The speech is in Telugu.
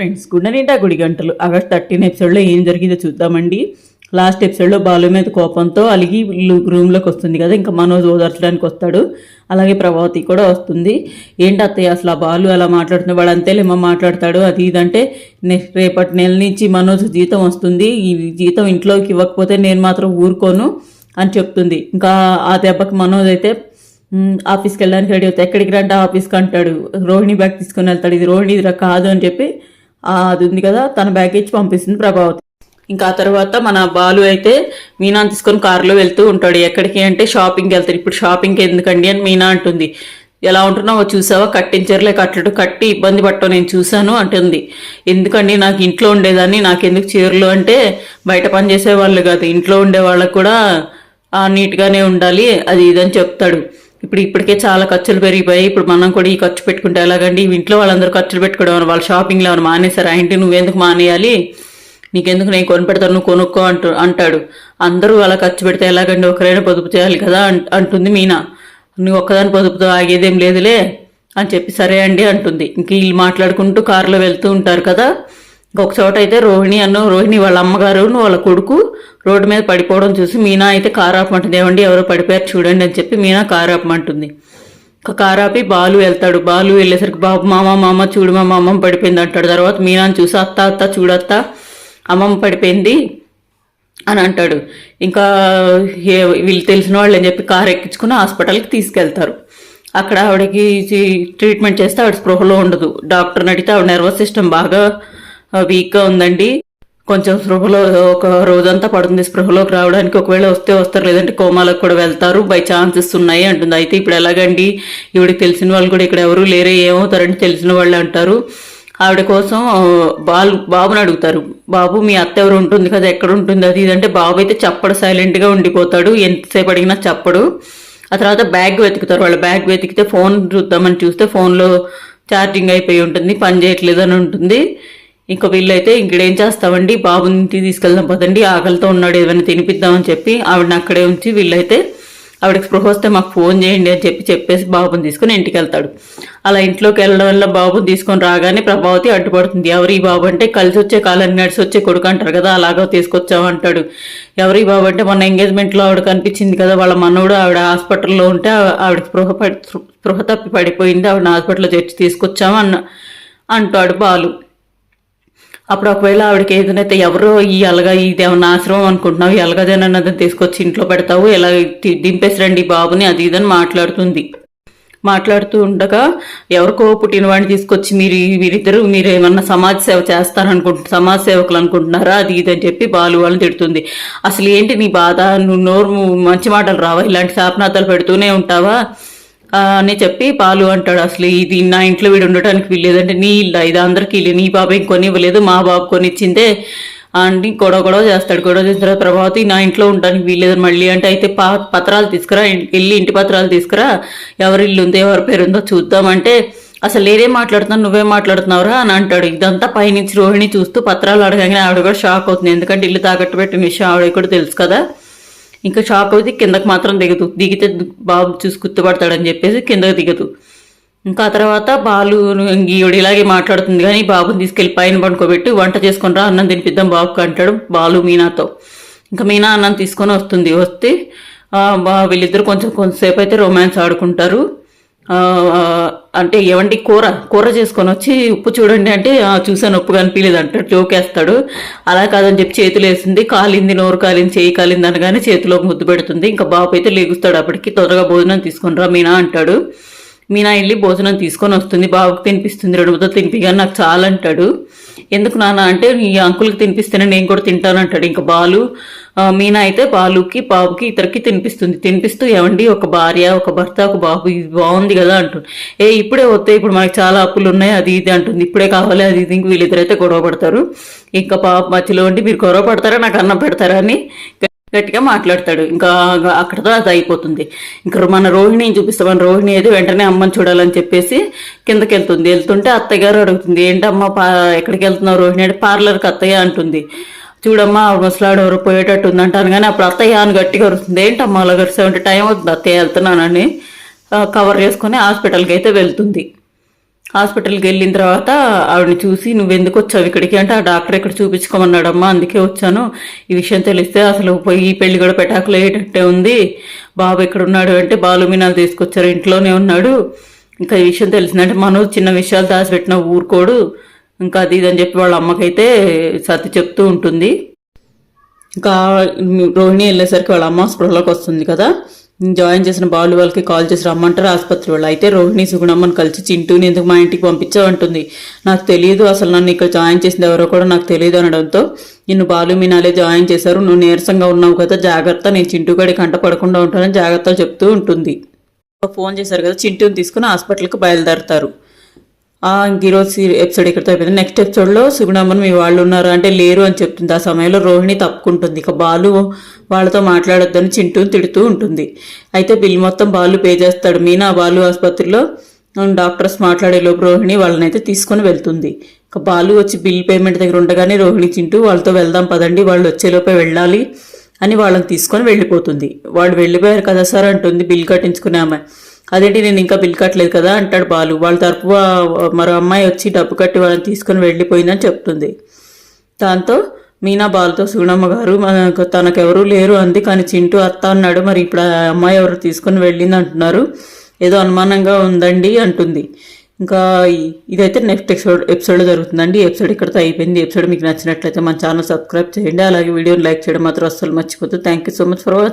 ఫ్రెండ్స్ గుండెనిండా గుడి గంటలు. ఆగస్ట్ థర్టీన్ ఎపిసోడ్లో ఏం జరిగిందో చూద్దామండి. లాస్ట్ ఎపిసోడ్లో బాలు మీద కోపంతో అలిగి రూమ్లోకి వస్తుంది కదా ఇంకా మనోజ్ ఓదార్చడానికి వస్తాడు. అలాగే ప్రభావతి కూడా వస్తుంది. ఏంటి అత్తయ్య అసలు ఆ బాలు అలా మాట్లాడుతున్న వాడు అంతేలేమో మాట్లాడతాడు. అది ఇదంటే నెక్స్ట్ రేపటి నెల నుంచి మనోజ్ జీతం వస్తుంది. ఈ జీతం ఇంట్లోకి ఇవ్వకపోతే నేను మాత్రం ఊరుకోను అని చెప్తుంది. ఇంకా ఆ దెబ్బకి మనోజ్ అయితే ఆఫీస్కి వెళ్ళడానికి రెడీ అవుతాయి ఎక్కడికి రంటే ఆఫీస్కి అంటాడు. రోహిణి బ్యాగ్ తీసుకొని వెళ్తాడు. ఇది రోహిణి ఇది కాదు అని చెప్పి అది ఉంది కదా తన బ్యాగ్ ఇచ్చి పంపిస్తుంది ప్రభావతి. ఇంకా ఆ తర్వాత మన బాలు అయితే మీనా తీసుకొని కారులో వెళ్తూ ఉంటాడు. ఎక్కడికి అంటే షాపింగ్కి వెళ్తాడు. ఇప్పుడు షాపింగ్కి ఎందుకండి అని మీనా అంటుంది. ఎలా ఉంటున్నావో చూసావా? కట్టించర్లే కట్టడు కట్టి ఇబ్బంది పట్టవు నేను చూశాను అంటుంది. ఎందుకండి నాకు ఇంట్లో ఉండేదాన్ని? నాకెందుకు చీరలు అంటే బయట పనిచేసే వాళ్ళు కాదు. ఇంట్లో ఉండే వాళ్ళకు కూడా నీట్గానే ఉండాలి అది ఇదని చెప్తాడు. ఇప్పుడు ఇప్పటికే చాలా ఖర్చులు పెరిగిపోయాయి. ఇప్పుడు మనం కూడా ఈ ఖర్చు పెట్టుకుంటే ఎలాగండి? ఇంట్లో వాళ్ళందరూ ఖర్చులు పెట్టుకోవడం వాళ్ళ షాపింగ్లో ఏమైనా మానేశారు? ఆ ఇంటి నువ్వెందుకు మానేయాలి? నీకెందుకు నేను కొని పెడతాను నువ్వు కొనుక్కో అంటు అంటాడు. అందరూ అలా ఖర్చు పెడితే ఎలాగండి? ఒకరైనా పొదుపు చేయాలి కదా అంటుంది మీనా. నువ్వు ఒక్కదాని పొదుపుతో ఆగేదేం లేదులే అని చెప్పి సరే అండి అంటుంది. ఇంక వీళ్ళు మాట్లాడుకుంటూ కారులో వెళ్తూ ఉంటారు కదా. ఇంకొక చోట అయితే రోహిణి అన్న రోహిణి వాళ్ళ అమ్మగారు వాళ్ళ కొడుకు రోడ్డు మీద పడిపోవడం చూసి మీనా అయితే కారు ఆపమంటుంది. ఏమండి ఎవరో పడిపోయారు చూడండి అని చెప్పి మీనా కారు ఆపమంటుంది. ఒక కారు ఆపి బాలు వెళ్తాడు. బాలు వెళ్ళేసరికి బాబు మామ మామ చూడు మా అమ్మమ్మ పడిపోయింది అంటాడు. తర్వాత మీనాని చూసి అత్త అత్త చూడత్త అమ్మమ్మ పడిపోయింది అని అంటాడు. ఇంకా వీళ్ళు తెలిసిన వాళ్ళు అని చెప్పి కారు ఎక్కించుకుని హాస్పిటల్కి తీసుకెళ్తారు. అక్కడ ఆవిడకి ట్రీట్మెంట్ చేస్తే ఆవిడ స్పృహలో ఉండదు. డాక్టర్ని అడిగితే ఆవిడ నర్వస్ సిస్టమ్ బాగా వీక్గా ఉందండి. కొంచెం స్పృహలో ఒక రోజంతా పడుతుంది. స్పృహలోకి రావడానికి ఒకవేళ వస్తే వస్తారు. లేదంటే కోమాలకు కూడా వెళ్తారు. బై ఛాన్సెస్ ఉన్నాయి అంటుంది. అయితే ఇప్పుడు ఎలాగండి? ఈవిడికి తెలిసిన వాళ్ళు కూడా ఇక్కడ ఎవరు లేరే ఏమవుతారంటే తెలిసిన వాళ్ళు అంటారు. ఆవిడ కోసం బాలు బాబుని అడుగుతారు. బాబు మీ అత్త ఎవరు ఉంటుంది కదా? ఎక్కడ ఉంటుంది? అది ఇదంటే బాబు అయితే చెప్పడు సైలెంట్గా ఉండిపోతాడు. ఎంతసేపు అడిగినా చెప్పడు. ఆ తర్వాత బ్యాగ్ వెతుకుతారు. వాళ్ళ బ్యాగ్ వెతికితే ఫోన్ చూద్దామని చూస్తే ఫోన్లో ఛార్జింగ్ అయిపోయి ఉంటుంది. పని చేయట్లేదు అని ఉంటుంది. ఇంకా వీళ్ళైతే ఇంకడేం చేస్తామండి? బాబుని ఇంటికి తీసుకెళ్దాం పదండి ఆకలితో ఉన్నాడు ఏమైనా తినిపిద్దామని చెప్పి ఆవిడని అక్కడే ఉంచి వీళ్ళైతే ఆవిడకి స్పృహ వస్తే మాకు ఫోన్ చేయండి అని చెప్పి చెప్పేసి బాబుని తీసుకుని ఇంటికి వెళ్తాడు. అలా ఇంట్లోకి వెళ్ళడం వల్ల బాబుని తీసుకొని రాగానే ప్రభావతి అడ్డుపడుతుంది. ఎవరి ఈ బాబు అంటే కలిసి వచ్చే కాలాన్ని నడిచి వచ్చే కొడుకు అంటారు కదా అలాగా తీసుకొచ్చామంటాడు ఎవరి ఈ బాబు అంటే మొన్న ఎంగేజ్మెంట్లో ఆవిడ కనిపించింది కదా వాళ్ళ మనవడు ఆవిడ హాస్పిటల్లో ఉంటే ఆవిడ ఆవిడకి స్పృహ పడి స్పృహ తప్పి పడిపోయింది ఆవిడ హాస్పిటల్లో చేర్చి తీసుకొచ్చాము అన్న అంటాడు బాలు. అప్పుడు ఒకవేళ ఆవిడకి ఏదైతే ఎవరో ఈ అలగా ఇది ఏమన్నా ఆశ్రమం అనుకుంటున్నావు ఈ అలగదేనన్నది తీసుకొచ్చి ఇంట్లో పెడతావు ఎలా తి- దింపేసిరండి బాబుని అది ఇదని మాట్లాడుతుంది. మాట్లాడుతూ ఉండగా ఎవరికో పుట్టిన వాడిని తీసుకొచ్చి మీరు వీరిద్దరు మీరు ఏమన్నా సమాజ సేవ చేస్తారనుకుంటు సమాజ సేవకులు అనుకుంటున్నారా అది ఇది అని చెప్పి బాలు వాళ్ళని తిడుతుంది. అసలు ఏంటి నీ బాధ? నువ్వు నోరు మంచి మాటలు రావా? ఇలాంటి శాపనాథాలు పెడుతూనే ఉంటావా? అని చెప్పి పాలు అంటాడు. అసలు ఇది నా ఇంట్లో వీడు ఉండటానికి వీల్లేదంటే నీ ఇల్లా ఇది అందరికీ ఇల్లు. నీ బాబు ఇంకొని ఇవ్వలేదు మా బాబు కొనిచ్చిందే. అని గొడవ గొడవ చేస్తాడు. గొడవ చేసిన తర్వాత ప్రభావతి నా ఇంట్లో ఉండడానికి వీల్లేదని మళ్ళీ అంటే అయితే పా పత్రాలు తీసుకురా వెళ్ళి ఇంటి పత్రాలు తీసుకురా. ఎవరి ఇల్లు ఉందో ఎవరి పేరు ఉందో చూద్దామంటే అసలు నేనేం మాట్లాడుతున్నాను? నువ్వేం మాట్లాడుతున్నావురా? అని అంటాడు. ఇదంతా పైనుంచి రోహిణి చూస్తూ పత్రాలు అడగగానే ఆవిడ కూడా షాక్ అవుతుంది. ఎందుకంటే ఇల్లు తాకట్టు పెట్టిన విషయం ఆవిడ కూడా తెలుసు కదా. ఇంకా షాక్ అవుతే కిందకి మాత్రం దిగదు. దిగితే బాబు చూసి గుర్తుపడతాడని చెప్పేసి కిందకి దిగదు. ఇంకా ఆ తర్వాత బాలు ఈవిడ ఇలాగే మాట్లాడుతుంది కానీ బాబుని తీసుకెళ్ళి పైన పండుకోబెట్టి వంట చేసుకొని రా అన్నం తినిపిద్దాం బాబుకి అంటాడు బాలు మీనాతో. ఇంకా మీనా అన్నం తీసుకొని వస్తుంది. వస్తే వీళ్ళిద్దరు కొంచెం కొంతసేపు అయితే రొమాన్స్ ఆడుకుంటారు. అంటే ఏమండి కూర కూర చేసుకొని వచ్చి ఉప్పు చూడండి అంటే చూసాను ఉప్పు కనిపించలేదు అంటాడు జోకేస్తాడు. అలా కాదని చెప్పి చేతులు వేసింది. కాలింది నోరు కాలింది చేయి కాలింది అనగానే చేతిలో ముద్దు పెడుతుంది. ఇంకా బాబు అయితే లేగుస్తాడు అప్పటికి. త్వరగా భోజనం తీసుకొని రా మీనా అంటాడు. మీనా వెళ్ళి భోజనం తీసుకొని వస్తుంది. బాబుకి తినిపిస్తుంది. రెండు ముద్దలు తినిపిగా నాకు చాలా అంటాడు. ఎందుకు నాన్న? అంటే ఈ అంకుల్కి తినిపిస్తేనే నేను కూడా తింటాను అంటాడు. ఇంకా బాలు ఆ, మీనా అయితే బాలుకి బాబుకి ఇద్దరికి తినిపిస్తుంది. తినిపిస్తూ ఏమండి? ఒక భార్య ఒక భర్త ఒక బాబు ఇది బాగుంది కదా అంటుంది. ఏ ఇప్పుడే వస్తే ఇప్పుడు మనకి చాలా అప్పులు ఉన్నాయి. అది ఇది అంటుంది. ఇప్పుడే కావాలి. అది ఇది. ఇంకా వీళ్ళిద్దరైతే గొడవ పడతారు. ఇంకా పాప మధ్యలో ఉండి మీరు గొడవ పడతారా? నాకు అన్నం పెడతారా? అని గట్టిగా మాట్లాడతాడు. ఇంకా అక్కడతో అది అయిపోతుంది. ఇంకా మన రోహిణిని చూపిస్తాం మన రోహిణి అయితే వెంటనే అమ్మని చూడాలని చెప్పేసి కిందకి వెళ్తుంది వెళ్తుంటే అత్తయ్య గారు అడుగుతుంది ఏంటమ్మా పా ఎక్కడికి వెళ్తున్నావు రోహిణి? అంటే పార్లర్కి అత్తయ్య అంటుంది. చూడమ్మా ముసలాడు ఎవరు పోయేటట్టు ఉంది అంటాను. కానీ అప్పుడు అత్తయ్య అని గట్టిగా వస్తుంది ఏంటమ్మా అలా గడిచావంటే టైం అవుతుంది? అత్తయ్య వెళ్తున్నానని. కవర్ చేసుకొని హాస్పిటల్కి అయితే వెళ్తుంది. హాస్పిటల్కి వెళ్ళిన తర్వాత ఆవిడని చూసి నువ్వు ఎందుకు వచ్చావు ఇక్కడికి? అంటే ఆ డాక్టర్ ఇక్కడ చూపించుకోమన్నాడమ్మా అందుకే వచ్చాను. ఈ విషయం తెలిస్తే అసలు పోయి పెళ్ళి కూడా పెటాకులు అయ్యేటట్టే ఉంది. బాబు ఎక్కడ ఉన్నాడు అంటే బాలు మీనాలు తీసుకొచ్చారు ఇంట్లోనే ఉన్నాడు. ఇంకా ఈ విషయం తెలిసిందంటే మనోజ్ చిన్న విషయాలు దాచిపెట్టిన ఊరుకోడు. ఇంకా అది ఇది అని చెప్పి వాళ్ళ అమ్మకైతే సత్తి చెప్తూ ఉంటుంది. ఇంకా రోహిణి వెళ్ళేసరికి వాళ్ళ అమ్మ స్పృహలోకి వస్తుంది కదా. జాయిన్ చేసిన బాలు వాళ్ళకి కాల్ చేసి రమ్మంటారు ఆసుపత్రి వాళ్ళు. అయితే రోహిణి సుగుణమ్మను కలిసి చింటూని ఎందుకు మా ఇంటికి పంపించావంటుంది నాకు తెలియదు అసలు నన్ను ఇక్కడ జాయిన్ చేసింది ఎవరో కూడా నాకు తెలియదు అనడంతో నిన్ను బాలు మీనాలే జాయిన్ చేశారు నువ్వు నీరసంగా ఉన్నావు కదా జాగ్రత్త నేను చింటూ గడి కంట పడకుండా ఉంటానని జాగ్రత్తలు చెప్తూ ఉంటుంది. ఫోన్ చేశారు కదా చింటూని తీసుకుని హాస్పిటల్కి బయలుదేరతారు. ఇంక ఈరోజు సీ- ఎపిసోడ్ ఇక్కడితో అయిపోయింది. నెక్స్ట్ ఎపిసోడ్లో సుగుణమ్మను మీ వాళ్ళు ఉన్నారు అంటే లేరు అని చెప్తుంది. ఆ సమయంలో రోహిణి తప్పుకుంటుంది. ఇక బాలు వాళ్ళతో మాట్లాడొద్దని చింటూని తిడుతూ ఉంటుంది. అయితే బిల్ మొత్తం బాలు పే చేస్తాడు. మీనా బాలు ఆసుపత్రిలో డాక్టర్స్ మాట్లాడే లోపు రోహిణి వాళ్ళని అయితే తీసుకొని వెళ్తుంది. ఇక బాలు వచ్చి బిల్ పేమెంట్ దగ్గర ఉండగానే రోహిణి చింటూ వాళ్ళతో వెళ్దాం పదండి వాళ్ళు వచ్చేలోపే వెళ్ళాలి అని వాళ్ళని తీసుకొని వెళ్ళిపోతుంది. వాళ్ళు వెళ్ళిపోయారు కదా సార్ అంటుంది బిల్ కట్టించుకునే ఆమె. అదేంటి నేను ఇంకా బిల్ కట్టలేదు కదా అంటాడు బాలు. వాళ్ళ తరపు మరో అమ్మాయి వచ్చి డబ్బు కట్టి వాళ్ళని తీసుకొని వెళ్ళిపోయిందని చెప్తుంది. దాంతో మీనా బాలుతో సుగుణమ్మ గారు తనకెవరూ లేరు అంది. కానీ చింటూ అత్త అన్నాడు మరి ఇప్పుడు ఆ అమ్మాయి ఎవరు తీసుకొని వెళ్ళింది? అంటున్నారు. ఏదో అనుమానంగా ఉందండి అంటుంది. ఇంకా ఇదైతే నెక్స్ట్ ఎపిసోడ్ ఎపిసోడ్లో జరుగుతుందండి. ఎపిసోడ్ ఇక్కడితో అయిపోయింది. ఎపిసోడ్ మీకు నచ్చినట్లయితే మన ఛానల్ సబ్స్క్రైబ్ చేయండి. అలాగే వీడియోని లైక్ చేయడం మాత్రం అస్సలు మర్చిపోతుంది thank you so much for watching